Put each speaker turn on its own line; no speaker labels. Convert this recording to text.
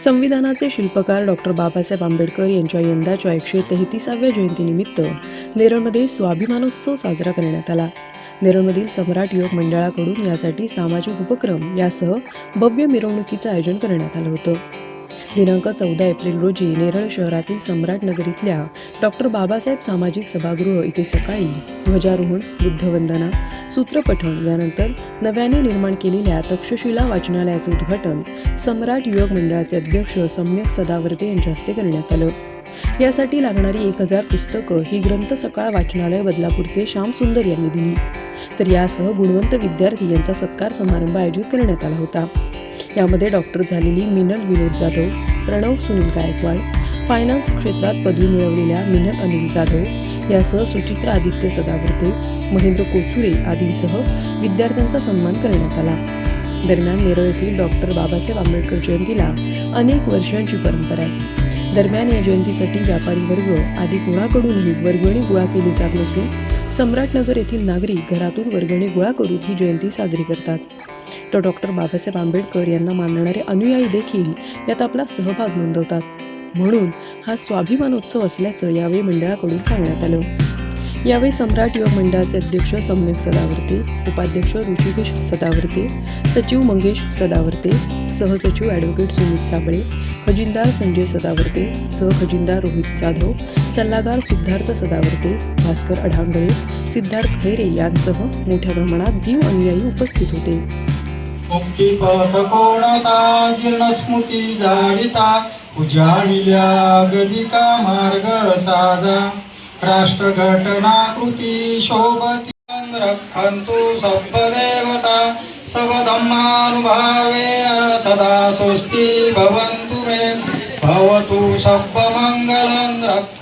संविधानाचे शिल्पकार डॉक्टर बाबासाहेब आंबेडकर यांच्या यंदाच्या एकशे तेहतीसाव्या जयंतीनिमित्त नेरळमध्ये स्वाभिमानोत्सव साजरा करण्यात आला. नेरळमधील सम्राट युवक मंडळाकडून यासाठी सामाजिक उपक्रम यासह भव्य मिरवणुकीचं आयोजन करण्यात आलं होतं. दिनांक चौदा एप्रिल रोजी नेरळ शहरातील सम्राट नगर इथल्या डॉक्टर बाबासाहेब सामाजिक सभागृह इथे सकाळी ध्वजारोहण बुद्धवंदना सूत्रपठण यानंतर नव्याने निर्माण केलेल्या तक्षशिला वाचनालयाचं उद्घाटन सम्राट युवक मंडळाचे अध्यक्ष सम्यक सदावर्ते यांच्या हस्ते करण्यात आलं. यासाठी लागणारी एक हजार पुस्तकं ही ग्रंथ सकाळ वाचनालय बदलापूरचे श्याम सुंदर यांनी दिली. तर यासह गुणवंत विद्यार्थी यांचा सत्कार समारंभ आयोजित करण्यात आला होता. यामध्ये डॉक्टर झालेली मिनल विनोद जाधव प्रणव सुनील गायकवाड फायनान्स क्षेत्रात पदवी मिळवलेल्या मिनल अनिल जाधव यासह सुचित्रा आदित्य सदावर्ते महेंद्र कोचुरे आदींसह विद्यार्थ्यांचा सन्मान करण्यात आला. दरम्यान नेरळ येथील डॉक्टर बाबासाहेब आंबेडकर जयंतीला अनेक वर्षांची परंपरा आहे. दरम्यान या जयंतीसाठी व्यापारी वर्ग आदी कोणाकडूनही वर्गणी गोळा केली जात नसून सम्राटनगर येथील नागरिक घरातून वर्गणी गोळा करून ही जयंती साजरी करतात. तर डॉक्टर बाबासाहेब आंबेडकर यांना मानणारे अनुयायी देखील यात आपला सहभाग नोंदवतात. म्हणून हा स्वाभिमानोत्सव असल्याचं यावेळी मंडळाकडून सांगण्यात आलं. यावेळी सम्राट युवक मंडळाचे अध्यक्ष सम्यक सदावर्ते उपाध्यक्ष ऋषिकेश सदावर्ते सचिव मंगेश सदावर्ते सहसचिव ॲडव्होकेट सुमित साबळे खजिनदार संजय सदावर्ते सहखजिनदार रोहित जाधव सल्लागार सिद्धार्थ सदावर्ते भास्कर अढांगळे सिद्धार्थ खैरे यांसह मोठ्या प्रमाणात भीम अनुयायी उपस्थित होते.
मुक्तिपथ कोणता जीर्णस्मृती जाडिता उजाडिल्या गदिका मार्ग साजा. राष्ट्रघटनाकृती शोभती रक्षन्तु सब्बदेवता सबधम्मानुभावेन सदा स्वस्ति भवन्तु मे। भवतु सब्बमङ्गलं रक्ष